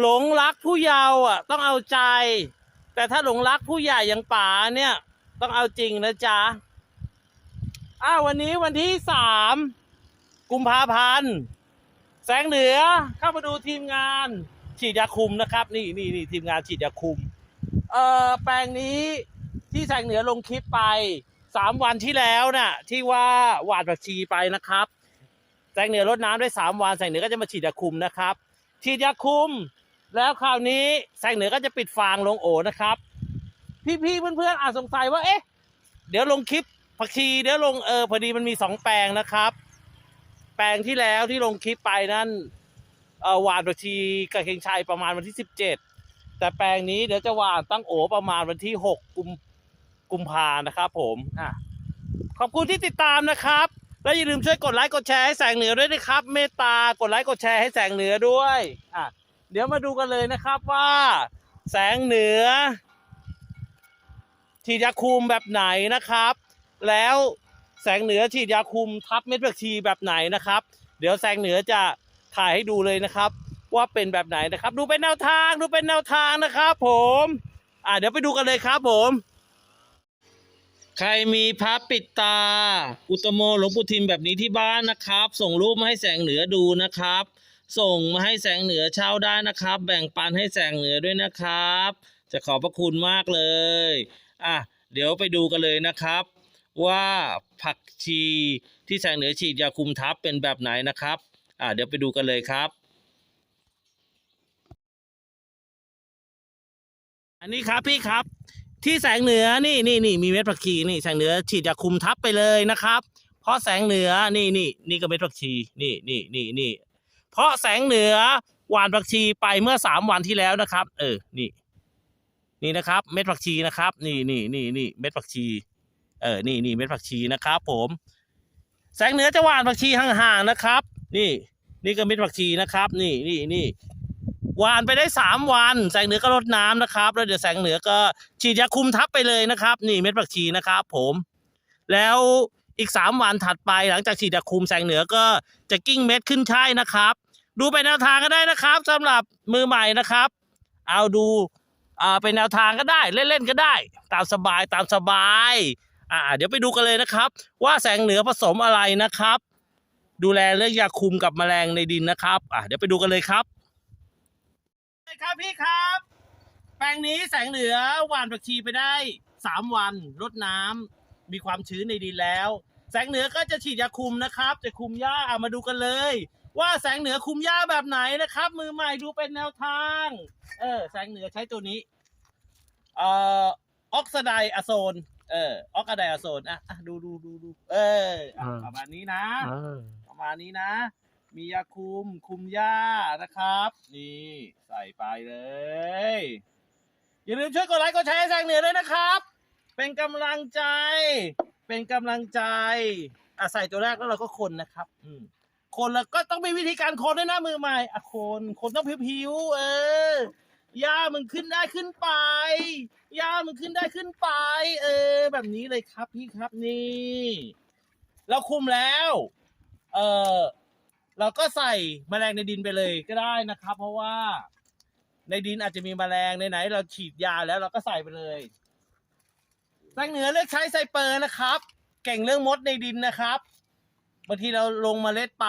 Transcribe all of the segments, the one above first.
หลงรักผู้เยาว์อะ ต้องเอาใจ แต่ถ้าหลงรักผู้ใหญ่อย่างป๋าเนี่ย ต้องเอาจริงนะจ๊ะอ้าววันนี้วันที่สามกุมภาพันธ์แสงเหนือเข้ามาดูทีมงานฉีดยาคุมนะครับ นี่นี่นี่ทีมงานฉีดยาคุม เอ่อแปลงนี้ที่แสงเหนือลงคลิปไปสามวันที่แล้วน่ะ ที่ว่าหวาดผักชีไปนะครับ แสงเหนือรดน้ำได้สามวันแสงเหนือก็จะมาฉีดยาคุมนะครับ ฉีดยาคุม แล้วคราวนี้แสงเหนือก็จะปิดฟางลงโอนะครับ พี่ๆเพื่อนๆอาจสงสัยว่าเอ๊ะ เดี๋ยวลงคลิปผักชีเดี๋ยวลงเออพอดีมันมีสองแปลงนะครับ แปลงที่แล้วที่ลงคลิปไปนั่นเออหวานผักชีกับเข่งชัยประมาณวันที่สิบเจ็ดแต่แปลงนี้เดี๋ยวจะหวานตั้งโอประมาณวันที่หกกุมกุมภานะครับ ผมอะขอบคุณที่ติดตามนะครับ และอย่าลืมช่วยกดไลค์กดแชร์ให้แสงเหนือด้วยนะครับ เมตตากดไลค์กดแชร์ให้แสงเหนือด้วยอะ เดี๋ยวมาดูกันเลยนะครับว่า แสงเหนือ ฉีดยาคุมแบบไหนนะครับ แล้วแสงเหนือฉีดยาคุมทับเม็ดผักชีแบบไหนนะครับ เดี๋ยวแสงเหนือจะถ่ายให้ดูเลยนะครับ ว่าเป็นแบบไหนนะครับ ดูเป็นแนวทางดูเป็นแนวทางนะครับ ผม อ่าเดี๋ยวไปดูกันเลยครับ ผม ใครมีพระปิดตา อุตโมหลวงปู่ทิมแบบนี้ที่บ้านนะครับ ส่งรูปมาให้แสงเหนือดูนะครับ ส่งมาให้แสงเหนือเช่าได้นะครับ แบ่งปันให้แสงเหนือด้วยนะครับ จะขอบพระคุณมากเลยอะเดี๋ยวไปดูกันเลยนะครับ ว่าผักชีที่แสงเหนือฉีดยาคุมทับเป็นแบบไหนนะครับอะเดี๋ยวไปดูกันเลยครับ อันนี้ครับพี่ครับที่แสงเหนือนี่นี่นี่มีเม็ดผักชีนี่แสงเหนือฉีดยาคุมทับไปเลยนะครับ เพราะแสงเหนือนี่นี่นี่ก็เม็ดผักชีนี่นี่นี่นี่ เพราะแสงเหนือหวานผักชีไปเมื่อสามวันที่แล้วนะครับ เออ นี่ นี่นะครับ เม็ดผักชีนะครับ นี่นี่นี่นี่เม็ดผักชี เออ นี่นี่เม็ดผักชีนะครับ ผม แสงเหนือจะหวานผักชีห่างๆนะครับ นี่ นี่ก็เม็ดผักชีนะครับ นี่นี่นี่หวานไปได้สามวัน แสงเหนือก็รดน้ำนะครับ แล้วเดี๋ยวแสงเหนือก็ฉีดยาคุมทับไปเลยนะครับ นี่เม็ดผักชีนะครับ ผม แล้วอีกสามวันถัดไปหลังจากฉีดยาคุมแสงเหนือก็จะกิ้งเม็ดขึ้นช่นะครับ ดูไปแนวทางก็ได้นะครับสำหรับมือใหม่นะครับ เอาดูอ่าเป็นแนวทางก็ได้เล่นๆก็ได้ ตามสบายตามสบายอ่าเดี๋ยวไปดูกันเลยนะครับ ว่าแสงเหนือผสมอะไรนะครับ ดูแลเรื่องยาคุมกับแมลงในดินนะครับอ่าเดี๋ยวไปดูกันเลยครับครับพี่ครับ แปลงนี้แสงเหนือหว่านผักชีไปได้สามวันรดน้ำมีความชื้นในดินแล้ว แสงเหนือก็จะฉีดยาคุมนะครับ จะคุมหญ้าเอามาดูกันเลย ว่าแสงเหนือคุมหญ้าแบบไหนนะครับ มือใหม่ดูเป็นแนวทาง เออ แสงเหนือใช้ตัวนี้เอ่อออกซไดอะโซน เออออกซไดอะโซนอะอะดูดูดูดูเอออะอ่าประมาณนี้นะ ประมาณนี้นะ มียาคุมคุมหญ้านะครับ นี่ใส่ไปเลย อย่าลืมช่วยกดไลค์กดแชร์ให้แสงเหนือด้วยนะครับ เป็นกำลังใจ เป็นกำลังใจอะใส่ตัวแรกแล้วเราก็คนนะครับ อืม คนแล้วก็ต้องมีวิธีการคนด้วยนะมือใหม่อะคนคนต้องผิวๆเออหญ้ามึงขึ้นได้ขึ้นไปหญ้ามึงขึ้นได้ขึ้นไป เออ แบบนี้เลยครับพี่ครับนี่ เราคุมแล้ว เออเราก็ใส่แมลงในดินไปเลยก็ได้นะครับ เพราะว่า ในดินอาจจะมีแมลงในไหน เราฉีดยาแล้วเราก็ใส่ไปเลยแสงเหนือเลือกใช้ไซเปอร์นะครับ เก่งเรื่องมดในดินนะครับ บางทีเราลงเมล็ดไป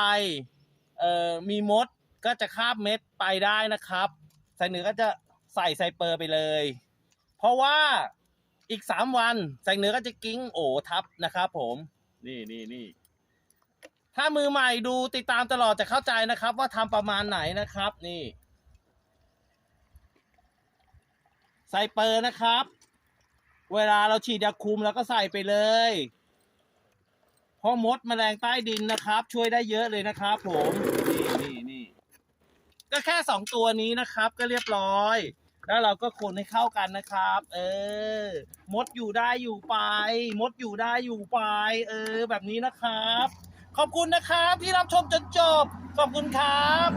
เอ่อมีมดก็จะคาบเม็ดไปได้นะครับแสงเหนือก็จะใส่ไซเปอร์ไปเลย เพราะว่าอีกสามวันแสงเหนือก็จะกิ้งโอทับนะครับผมนี่นี่นี่ถ้ามือใหม่ดูติดตามตลอดจะเข้าใจนะครับ ว่าทำประมาณไหนนะครับ นี่ใส่เปอร์นะครับ เวลาเราฉีดยาคุมแล้วก็ใส่ไปเลยเพ ราะมดแมลงใต้ดินนะครับ ช่วยได้เยอะเลยนะครับผมนี่นี่นี่ก็แค่สองตัวนี้นะครับ ก็เรียบร้อย แล้วเราก็คนให้เข้ากันนะครับ เออ มดอยู่ได้อยู่ไป มดอยู่ได้อยู่ไป เออ แบบนี้นะครับ ขอบคุณนะครับที่รับชมจนจบ ขอบคุณครับ